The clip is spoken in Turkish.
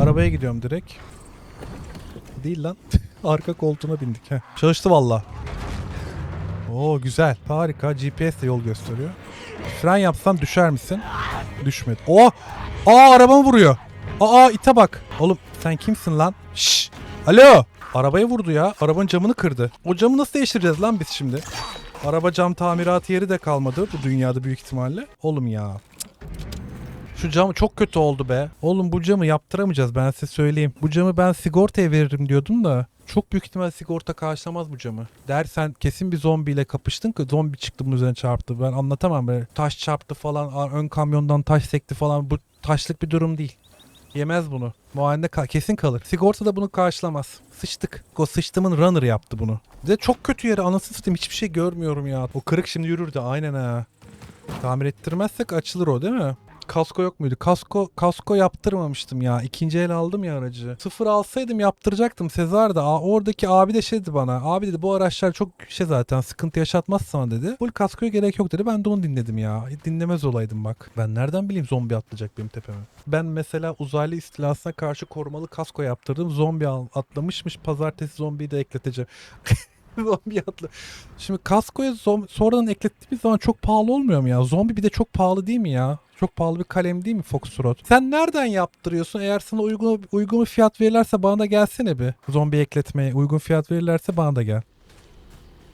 Arabaya gidiyorum direkt. Değil lan. Arka koltuğuna bindik. Heh. Çalıştı valla. Oo güzel. Harika. GPS de yol gösteriyor. Fren yapsam düşer misin? Düşmedi. Oh! Aa arabamı vuruyor. Aa ite bak. Oğlum sen kimsin lan? Şşş. Alo. Arabaya vurdu ya. Arabanın camını kırdı. O camı nasıl değiştireceğiz lan biz şimdi? Araba cam tamiratı yeri de kalmadı bu dünyada büyük ihtimalle. Oğlum ya. Şu cam çok kötü oldu be. Oğlum bu camı yaptıramayacağız ben size söyleyeyim. Bu camı ben sigortaya veririm diyordum da. Çok büyük ihtimal sigorta karşılamaz bu camı. Dersen kesin bir zombiyle kapıştın ki zombi çıktı bunun üzerine çarptı. Ben anlatamam böyle. Taş çarptı falan ön kamyondan taş sekti falan. Bu taşlık bir durum değil. Yemez bunu. Muayene ka- kesin kalır. Sigorta da bunu karşılamaz. Sıçtık. O sıçtımın runner yaptı bunu. De çok kötü yere anasını satayım hiçbir şey görmüyorum ya. O kırık şimdi yürürdü aynen ha. Tamir ettirmezsek açılır o değil mi? Kasko yok muydu? Kasko kasko yaptırmamıştım ya. İkinci el aldım ya aracı. Sıfır alsaydım yaptıracaktım Sezar da. Oradaki abi de şey dedi bana. Abi dedi bu araçlar çok şey zaten sıkıntı yaşatmaz sana dedi. Full kaskoya gerek yok dedi. Ben de onu dinledim ya. Dinlemez olaydım bak. Ben nereden bileyim zombi atlayacak benim tepeme. Ben mesela uzaylı istilasına karşı korumalı kasko yaptırdım. Zombi atlamışmış. Pazartesi zombiyi de ekleteceğim. zombi atla. Şimdi kaskoya zom- sonradan eklettiğimiz zaman çok pahalı olmuyor mu ya? Zombi bir de çok pahalı değil mi ya? Çok pahalı bir kalem değil mi Foxtrot? Sen nereden yaptırıyorsun? Eğer sana uygun uygun fiyat verirlerse bana da gelsene bir. Zombi ekletmeye uygun fiyat verirlerse bana da gel.